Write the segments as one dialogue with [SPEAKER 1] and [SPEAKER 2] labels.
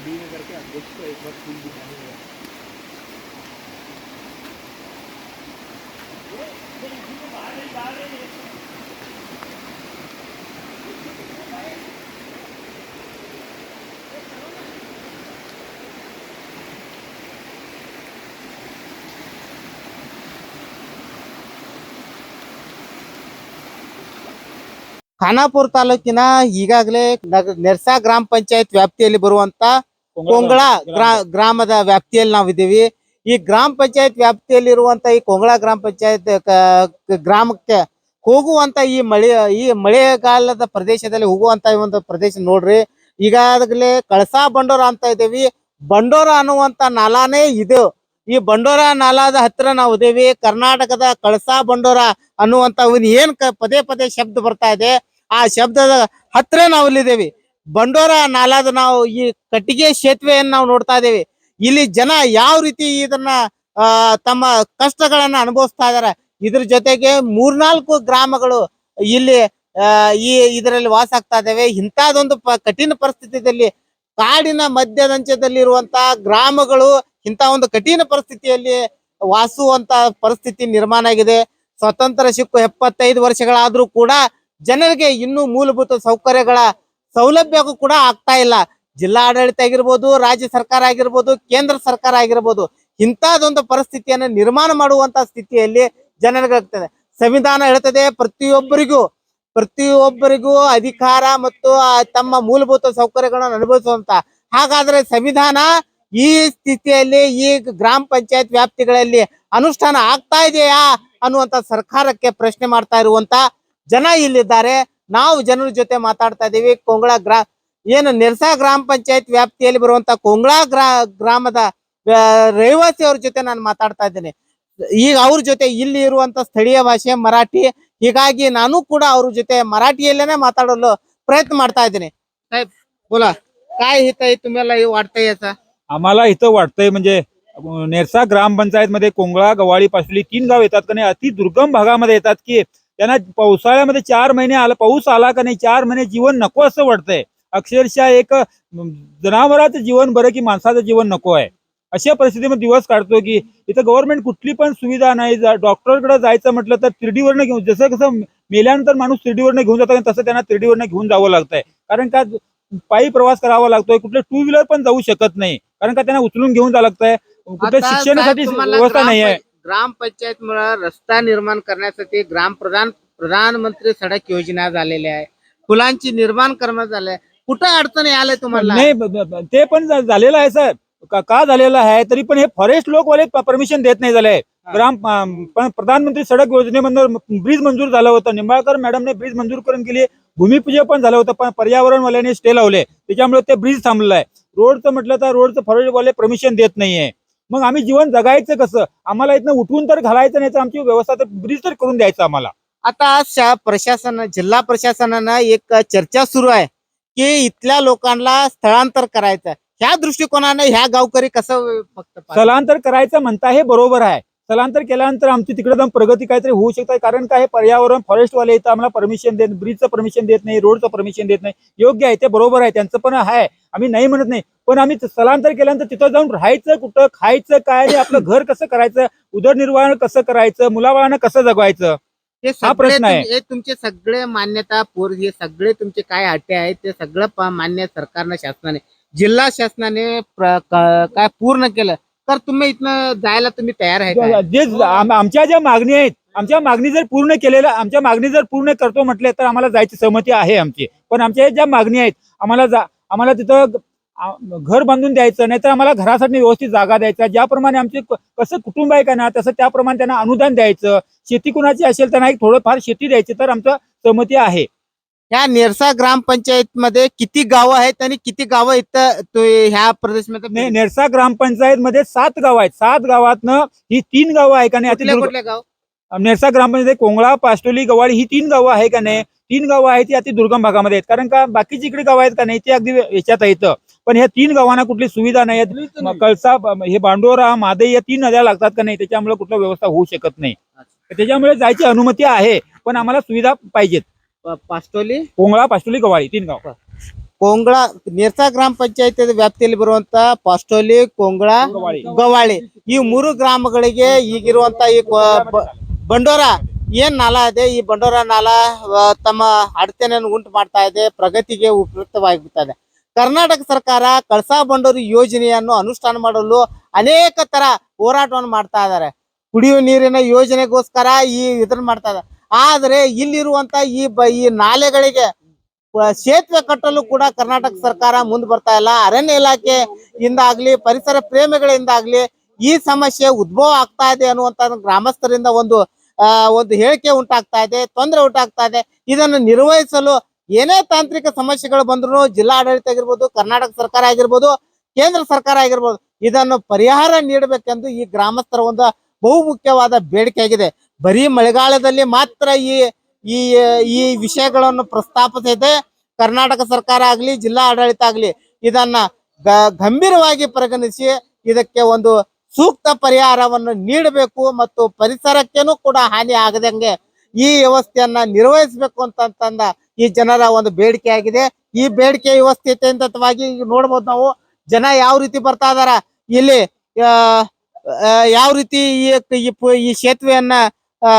[SPEAKER 1] D नगर के अध्यक्ष को एक बार फूल दिखाने में
[SPEAKER 2] ಖಾನಾಪುರ ತಾಲೂಕಿನ ಈಗಾಗಲೇ ನಗ- ನೆರ್ಸಾ ಗ್ರಾಮ ಪಂಚಾಯತ್ ವ್ಯಾಪ್ತಿಯಲ್ಲಿ ಬರುವಂತ ಕೊಂಗಳ ಗ್ರಾ- ಗ್ರಾಮದ ವ್ಯಾಪ್ತಿಯಲ್ಲಿ ನಾವಿದ್ದೀವಿ ಈ ಗ್ರಾಮ ಪಂಚಾಯತ್ ವ್ಯಾಪ್ತಿಯಲ್ಲಿ ಇರುವಂತ ಈ ಕೊಂಗಳ ಗ್ರಾಮ ಪಂಚಾಯತ್ ಗ್ರಾಮಕ್ಕೆ ಹೋಗುವಂತ ಈ ಮಳೆ ಈ ಮಳೆಗಾಲದ ಪ್ರದೇಶದಲ್ಲಿ ಹೋಗುವಂತ ಈ ಒಂದು ಪ್ರದೇಶ ನೋಡ್ರಿ. ಈಗಾಗಲೇ ಕಳಸಾ ಬಂಡೋರ ಅಂತ ಇದ್ದೀವಿ. ಬಂಡೋರ ಅನ್ನುವಂತ ನಾಲಾನೇ ಇದು. ಈ ಬಂಡೋರ ನಾಲಾದ ಹತ್ರ ನಾವು ಇದೇವಿ ಕರ್ನಾಟಕದ ಕಳಸಾ ಬಂಡೋರ ಅನ್ನುವಂತ ಏನ್ ಪದೇ ಪದೇ ಶಬ್ದ ಬರ್ತಾ ಇದೆ. ಆ ಶಬ್ದದ ಹತ್ರ ನಾವು ಇಲ್ಲಿದ್ದೇವೆ ಬಂಡೋರ ನಾಲಾದ ನಾವು ಈ ಕಟ್ಟಿಗೆ ಸೇತುವೆಯನ್ನು ನಾವು ನೋಡ್ತಾ ಇದ್ದೇವೆ. ಇಲ್ಲಿ ಜನ ಯಾವ ರೀತಿ ಇದನ್ನ ತಮ್ಮ ಕಷ್ಟಗಳನ್ನ ಅನುಭವಿಸ್ತಾ ಇದಾರೆ, ಇದ್ರ ಜೊತೆಗೆ ಮೂರ್ನಾಲ್ಕು ಗ್ರಾಮಗಳು ಇಲ್ಲಿ ಈ ಇದರಲ್ಲಿ ವಾಸ ಆಗ್ತಾ ಇದ್ದಾವೆ ಪ, ಕಠಿಣ ಪರಿಸ್ಥಿತಿಯಲ್ಲಿ ಕಾಡಿನ ಮಧ್ಯದಂಚದಲ್ಲಿರುವಂತ ಗ್ರಾಮಗಳು ಇಂತಹ ಒಂದು ಕಠಿಣ ಪರಿಸ್ಥಿತಿಯಲ್ಲಿ ವಾಸುವಂತ ಪರಿಸ್ಥಿತಿ ನಿರ್ಮಾಣ ಆಗಿದೆ. ಸ್ವತಂತ್ರ ಸಿಕ್ಕು ಎಪ್ಪತ್ತೈದು ವರ್ಷಗಳಾದ್ರೂ ಕೂಡ ಜನರಿಗೆ ಇನ್ನೂ ಮೂಲಭೂತ ಸೌಕರ್ಯಗಳ ಸೌಲಭ್ಯಕ್ಕೂ ಕೂಡ ಆಗ್ತಾ ಇಲ್ಲ. ಜಿಲ್ಲಾ ಆಡಳಿತ ಆಗಿರ್ಬೋದು, ರಾಜ್ಯ ಸರ್ಕಾರ ಆಗಿರ್ಬೋದು, ಕೇಂದ್ರ ಸರ್ಕಾರ ಆಗಿರ್ಬೋದು, ಇಂಥದ್ದೊಂದು ಪರಿಸ್ಥಿತಿಯನ್ನು ನಿರ್ಮಾಣ ಮಾಡುವಂತ ಸ್ಥಿತಿಯಲ್ಲಿ ಜನರಿಗಾಗ್ತದೆ ಸಂವಿಧಾನ ಹೇಳ್ತದೆ, ಪ್ರತಿಯೊಬ್ಬರಿಗೂ ಪ್ರತಿಯೊಬ್ಬರಿಗೂ ಅಧಿಕಾರ ಮತ್ತು ತಮ್ಮ ಮೂಲಭೂತ ಸೌಕರ್ಯಗಳನ್ನು ಅನುಭವಿಸುವಂತ ಹಾಗಾದ್ರೆ ಸಂವಿಧಾನ ಈ ಸ್ಥಿತಿಯಲ್ಲಿ, ಈ ಗ್ರಾಮ ಪಂಚಾಯತ್ ವ್ಯಾಪ್ತಿಗಳಲ್ಲಿ ಅನುಷ್ಠಾನ ಆಗ್ತಾ ಇದೆಯಾ ಅನ್ನುವಂತ ಸರ್ಕಾರಕ್ಕೆ ಪ್ರಶ್ನೆ ಮಾಡ್ತಾ ಇರುವಂತ ಜನ ಇಲ್ಲಿದ್ದಾರೆ. ನಾವು ಜನರ ಜೊತೆ ಮಾತಾಡ್ತಾ ಇದ್ದೀವಿ ಕೊಂಗಳ ಗ್ರಾ ಏನು ನಿರ್ಸಾ ಗ್ರಾಮ ಪಂಚಾಯತ್ ವ್ಯಾಪ್ತಿಯಲ್ಲಿ ಬರುವಂತಹ ಕೊಂಗಳ ಗ್ರಾ ಗ್ರಾಮದ ರಹಿವಾಸಿಯವ್ರ ಜೊತೆ ನಾನು ಮಾತಾಡ್ತಾ ಇದ್ದೇನೆ ಈಗ ಅವ್ರ ಜೊತೆ ಇಲ್ಲಿ ಇರುವಂತ ಸ್ಥಳೀಯ ಭಾಷೆ ಮರಾಠಿ ಹೀಗಾಗಿ ನಾನು ಕೂಡ ಅವ್ರ ಜೊತೆ ಮರಾಠಿಯಲ್ಲೇನೆ ಮಾತಾಡಲು ಪ್ರಯತ್ನ ಮಾಡ್ತಾ येते साहेब बोला काय हित आहे तुम्हाला हे वाटतंय याचा
[SPEAKER 3] आम्हाला इथं वाटतंय म्हणजे नेरसा ग्रामपंचायत मध्ये कोंगळा गवाळी पासुली तीन गाव येतात का नाही अति दुर्गम भागामध्ये येतात की त्यांना पावसाळ्यामध्ये चार महिने आला पाऊस आला का नाही चार महिने जीवन नको असं वाटतंय. अक्षरशः एक जनावराचं जीवन बरं की माणसाचं जीवन नको आहे. अशा परिस्थितीमध्ये दिवस काढतो की इथं गव्हर्नमेंट कुठली पण सुविधा नाही डॉक्टरकडे जायचं म्हटलं तर तिरडीवरनं घेऊन जसं कसं मेल्यानंतर माणूस तिरडीवरनं घेऊन जातो तसं त्यांना तिरडीवरनं घेऊन जावं लागतंय. कारण का पायी प्रवास करावा लागतोय कुठले टू व्हीलर पण जाऊ शकत नाही. कारण का त्यांना उचलून घेऊन जावं लागतंय. कुठे
[SPEAKER 2] आता
[SPEAKER 3] शिक्षणासाठी व्यवस्था नाही आहे.
[SPEAKER 2] ग्रामपंचायत मुळे रस्ता निर्माण करण्यासाठी ग्राम प्रधान प्रधानमंत्री सडक योजना झालेल्या आहे. फुलांची निर्माण करणं झालंय कुठं अडचणी आल्या तुम्हाला?
[SPEAKER 3] नाही ब- ब- ब- ते पण झा- झालेलं आहे सर का- का झालेलं आहे? तरी पण हे फॉरेस्ट लोकवाले परमिशन देत नाही झाले. ग्राम अं, पण प्रधानमंत्री सडक योजनेमधून ब्रिज मंजूर झालं होतं. निंबाळकर मॅडमने ब्रिज मंजूर करून केली. भूमिपूजन पण झालं होतं पण पर्यावरणवाल्यांनी स्टे लावले. त्याच्यामुळे ते ब्रिज थांबलं आहे. रोडचं म्हटलं तर रोडचं फॉरेस्टवाले परमिशन देत नाहीये. मग आम्ही जीवन जगायचं कसं? आम्हाला इथनं उठवून तर घालायचं नाही तर आमची व्यवस्था तर ब्रिज तर करून द्यायचं आम्हाला.
[SPEAKER 2] आता शा- प्रशासन जिल्हा प्रशासनानं एक चर्चा सुरू आहे की इथल्या लोकांना स्थळांतर करायचं. ह्या दृष्टिकोनाने ह्या गावकरी कसं?
[SPEAKER 3] स्थलांतर करायचं म्हणता हे बरोबर आहे. स्थलांतर केल्यानंतर आमची तिकडे जाऊन प्रगती काहीतरी होऊ शकते. कारण काय हे पर्यावरण फॉरेस्टवाले इथं आम्हाला परमिशन देत ब्रिजचं परमिशन देत नाही रोडचं परमिशन देत नाही. योग्य आहे ते बरोबर आहे. त्यांचं पण आहे. आम्ही नाही म्हणत नाही. पण आम्ही स्थलांतर केल्यानंतर तिथं जाऊन राहायचं कुठं खायचं काय आणि आपलं घर कसं करायचं उदरनिर्वाह कसं करायचं मुलाबाळांना कसं जगवायचं?
[SPEAKER 2] हे
[SPEAKER 3] हा प्रश्न आहे.
[SPEAKER 2] हे तुमचे सगळे मान्यता पोर हे सगळे तुमचे काय अटी आहेत ते सगळं मान्य सरकारनं शासनाने जिल्हा शासनाने काय पूर्ण केलं. तर तुम्ही इथनं जायला तुम्ही तयार आहे का
[SPEAKER 3] जे आम- आमच्या ज्या मागणी आहेत आमच्या मागणी जर पूर्ण केलेल्या आमच्या मागणी जर पूर्ण करतो म्हटले तर आम्हाला जायची सहमती आहे आमची. पण आमच्या ज्या मागणी आहेत आम्हाला जा आम्हाला तिथं आ- घर बांधून द्यायचं नाही तर आम्हाला घरासाठी व्यवस्थित जागा द्यायचा. ज्याप्रमाणे आमचे क- कसं कुटुंब आहे का ना तसं त्याप्रमाणे त्यांना अनुदान द्यायचं. शेती कुणाची असेल त्यांना एक थोडंफार शेती द्यायची तर आमचं सहमती आहे.
[SPEAKER 2] ह्या नेरसा ग्रामपंचायत मध्ये किती गावं आहेत आणि किती गावं इथं तो- ह्या प्रदेशमध्ये
[SPEAKER 3] नेरसा ग्रामपंचायत मध्ये सात गाव आहेत. सात गावातनं ही तीन गावं आहे का नाही
[SPEAKER 2] कुठल्या कुठल्या गाव?
[SPEAKER 3] नेरसा ग्रामपंचायत कोंगळा पास्टोली गवाडी ही तीन गावं आहे का नाही? तीन गावं आहेत ती अति दुर्गम भागामध्ये आहेत. कारण का बाकीची इकडे गावं आहेत का नाही ते अगदी याच्यात आहेत. पण ह्या तीन गावांना कुठली सुविधा नाही आहेत म- कळसा ब- हे बांडोरा मादई या तीन नद्या लागतात का नाही त्याच्यामुळे कुठलं व्यवस्था होऊ शकत नाही. त्याच्यामुळे जायची अनुमती आहे पण आम्हाला सुविधा पाहिजेत. ಪಾಸ್ಟೋಲಿ? ಪೊಂಗಳ ಪಾಸ್ಟೋಲಿ ಗವಾಳಿ ತಿನ್
[SPEAKER 2] ಕೊಂಗಳ ನಿರ್ಸಾ ಗ್ರಾಮ ಪಂಚಾಯತಿ ವ್ಯಾಪ್ತಿಯಲ್ಲಿ ಬರುವಂತ ಪಾಸ್ಟೋಲಿ ಕೊಂಗಳ
[SPEAKER 3] ಗವಾಳಿ.
[SPEAKER 2] ಈ ಮೂರು ಗ್ರಾಮಗಳಿಗೆ ಈಗಿರುವಂತ ಈ ಬಂಡೋರ ಏನ್ ನಾಲ ಇದೆ? ಈ ಬಂಡೋರ ನಾಲ ತಮ್ಮ ಅಡಚಣೆಯನ್ನು ಉಂಟು ಮಾಡ್ತಾ ಇದೆ ಪ್ರಗತಿಗೆ ಉಪಯುಕ್ತವಾಗಿಬಿಡ್ತದೆ ಕರ್ನಾಟಕ ಸರ್ಕಾರ ಕಳಸಾ ಬಂಡೋರಿ ಯೋಜನೆಯನ್ನು ಅನುಷ್ಠಾನ ಮಾಡಲು ಅನೇಕ ತರ ಹೋರಾಟವನ್ನು ಮಾಡ್ತಾ ಇದ್ದಾರೆ. ಕುಡಿಯುವ ನೀರಿನ ಯೋಜನೆಗೋಸ್ಕರ ಈ ಇದನ್ನ ಮಾಡ್ತಾ ಇದ್ದಾರೆ. ಆದ್ರೆ ಇಲ್ಲಿರುವಂತ ಈ ಈ ನಾಲೆಗಳಿಗೆ ಸೇತುವೆ ಕಟ್ಟಲು ಕೂಡ ಕರ್ನಾಟಕ ಸರ್ಕಾರ ಮುಂದೆ ಬರ್ತಾ ಇಲ್ಲ. ಅರಣ್ಯ ಇಲಾಖೆ ಇಂದಾಗ್ಲಿ, ಪರಿಸರ ಪ್ರೇಮಿಗಳಿಂದಾಗ್ಲಿ ಈ ಸಮಸ್ಯೆ ಉದ್ಭವ ಆಗ್ತಾ ಇದೆ ಅನ್ನುವಂತ ಗ್ರಾಮಸ್ಥರಿಂದ ಒಂದು ಒಂದು ಹೇಳಿಕೆ ಉಂಟಾಗ್ತಾ ಇದೆ, ತೊಂದರೆ ಉಂಟಾಗ್ತಾ ಇದೆ. ಇದನ್ನು ನಿರ್ವಹಿಸಲು ಏನೇ ತಾಂತ್ರಿಕ ಸಮಸ್ಯೆಗಳು ಬಂದ್ರು ಜಿಲ್ಲಾ ಆಡಳಿತ ಆಗಿರ್ಬೋದು, ಕರ್ನಾಟಕ ಸರ್ಕಾರ ಆಗಿರ್ಬೋದು, ಕೇಂದ್ರ ಸರ್ಕಾರ ಆಗಿರ್ಬೋದು, ಇದನ್ನು ಪರಿಹಾರ ನೀಡಬೇಕೆಂದು ಈ ಗ್ರಾಮಸ್ಥರ ಒಂದು ಬಹುಮುಖ್ಯವಾದ ಬೇಡಿಕೆ ಆಗಿದೆ ಬರೀ ಮಳೆಗಾಲದಲ್ಲಿ ಮಾತ್ರ ಈ ಈ ಈ ವಿಷಯಗಳನ್ನು ಪ್ರಸ್ತಾಪಿಸಿದೆ ಕರ್ನಾಟಕ ಸರ್ಕಾರ ಆಗ್ಲಿ, ಜಿಲ್ಲಾ ಆಡಳಿತ ಆಗ್ಲಿ ಇದನ್ನ ಗಂಭೀರವಾಗಿ ಪರಿಗಣಿಸಿ ಇದಕ್ಕೆ ಒಂದು ಸೂಕ್ತ ಪರಿಹಾರವನ್ನು ನೀಡಬೇಕು ಮತ್ತು ಪರಿಸರಕ್ಕೇನು ಕೂಡ ಹಾನಿ ಆಗದಂಗೆ ಈ ವ್ಯವಸ್ಥೆಯನ್ನ ನಿರ್ವಹಿಸಬೇಕು ಅಂತಂದ ಈ ಜನರ ಒಂದು ಬೇಡಿಕೆ ಆಗಿದೆ. ಈ ಬೇಡಿಕೆ ವ್ಯವಸ್ಥಿತವಾಗಿ ಈಗ ನೋಡ್ಬೋದು ನಾವು, ಜನ ಯಾವ ರೀತಿ ಬರ್ತಾ ಇದಾರ? ಇಲ್ಲಿ ಯಾವ ರೀತಿ ಈ ಈ ಸೇತುವೆಯನ್ನ ಆ,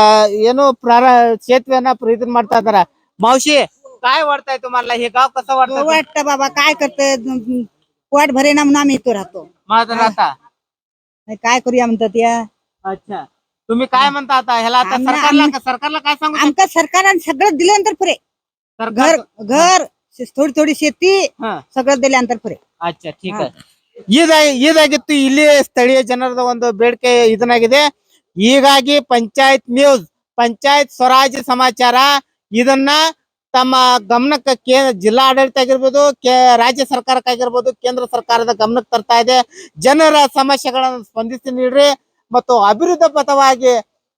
[SPEAKER 2] ಏನು ಪ್ರಾರ ಸೇತುವೆಯನ್ನ ಪ್ರ- ಇದನ್ ಮಾಡ್ತಾ ಇದಾರ मावशी काय वाटतंय तुम्हाला हे गाव कसं वाटतं
[SPEAKER 4] वाटतं बाबा काय करते पोट भरे ना म्हणून आम्ही इथं राहतो
[SPEAKER 2] माझं राहता
[SPEAKER 4] नाही काय करूया म्हणतात या
[SPEAKER 2] अच्छा तुम्ही काय म्हणता आता ह्याला आता
[SPEAKER 4] आम्ही-
[SPEAKER 2] सरकारला
[SPEAKER 4] आम्ही-
[SPEAKER 2] सरकारला काय सांगू शकता?
[SPEAKER 4] आमका सरकारने सगळं दिल्यानंतर पुरे
[SPEAKER 2] सरकार
[SPEAKER 4] घर घर थोडी थोडी शेती
[SPEAKER 2] ಹಾ.
[SPEAKER 4] सगळं दिल्यानंतर पुरे
[SPEAKER 2] ಅಚ್ಚಾ ಠೀಕ್ ಇದಾಗಿ ಇದಾಗಿತ್ತು ಇಲ್ಲಿ ಸ್ಥಳೀಯ ಜನರದ ಒಂದು ಬೇಡಿಕೆ ಇದನ್ನಾಗಿದೆ ಹೀಗಾಗಿ ಪಂಚಾಯತ್ ನ್ಯೂಸ್, ಪಂಚಾಯತ್ ಸ್ವರಾಜ್ಯ ಸಮಾಚಾರ, ಇದನ್ನ ತಮ್ಮ ಗಮನಕ್ಕೆ ಕೇ ಜಿಲ್ಲಾ ಆಡಳಿತ ಆಗಿರ್ಬೋದು ಕೇ, ರಾಜ್ಯ ಸರ್ಕಾರಕ್ಕಾಗಿರ್ಬೋದು, ಕೇಂದ್ರ ಸರ್ಕಾರದ ಗಮನಕ್ಕೆ ತರ್ತಾ ಇದೆ. ಜನರ ಸಮಸ್ಯೆಗಳನ್ನು ಸ್ಪಂದಿಸಿ ನೀಡ್ರಿ ಮತ್ತು ಅಭಿವೃದ್ಧಿ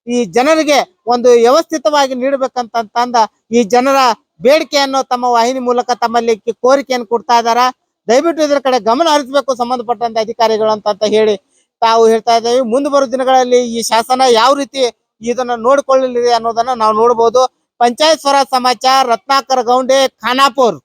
[SPEAKER 2] ಈ ಜನರಿಗೆ ಒಂದು ವ್ಯವಸ್ಥಿತವಾಗಿ ನೀಡಬೇಕಂತಂದ ಈ ಜನರ ಬೇಡಿಕೆಯನ್ನು ತಮ್ಮ ವಾಹಿನಿ ಮೂಲಕ ತಮ್ಮಲ್ಲಿ ಕೋರಿಕೆಯನ್ನು ಕೊಡ್ತಾ ಇದಾರ. ದಯವಿಟ್ಟು ಇದರ ಕಡೆ ಗಮನ ಹರಿಸಬೇಕು, ಸಂಬಂಧಪಟ್ಟಂತ ಅಧಿಕಾರಿಗಳು ಅಂತ ಹೇಳಿ ತಾವು ಹೇಳ್ತಾ ಇದ್ದೇವೆ, ಮುಂದೆ ಬರೋ ದಿನಗಳಲ್ಲಿ ಈ ಶಾಸನ ಯಾವ ರೀತಿ ಇದನ್ನ ನೋಡಿಕೊಳ್ಳಲಿದೆ ಅನ್ನೋದನ್ನ ನಾವು ನೋಡಬಹುದು ಪಂಚಾಯತ್ ಸ್ವರಾಜ್ ಸಮಾಚಾರ, ರತ್ನಾಕರ್ ಗೌಂಡೆ, ಖಾನಾಪುರ್.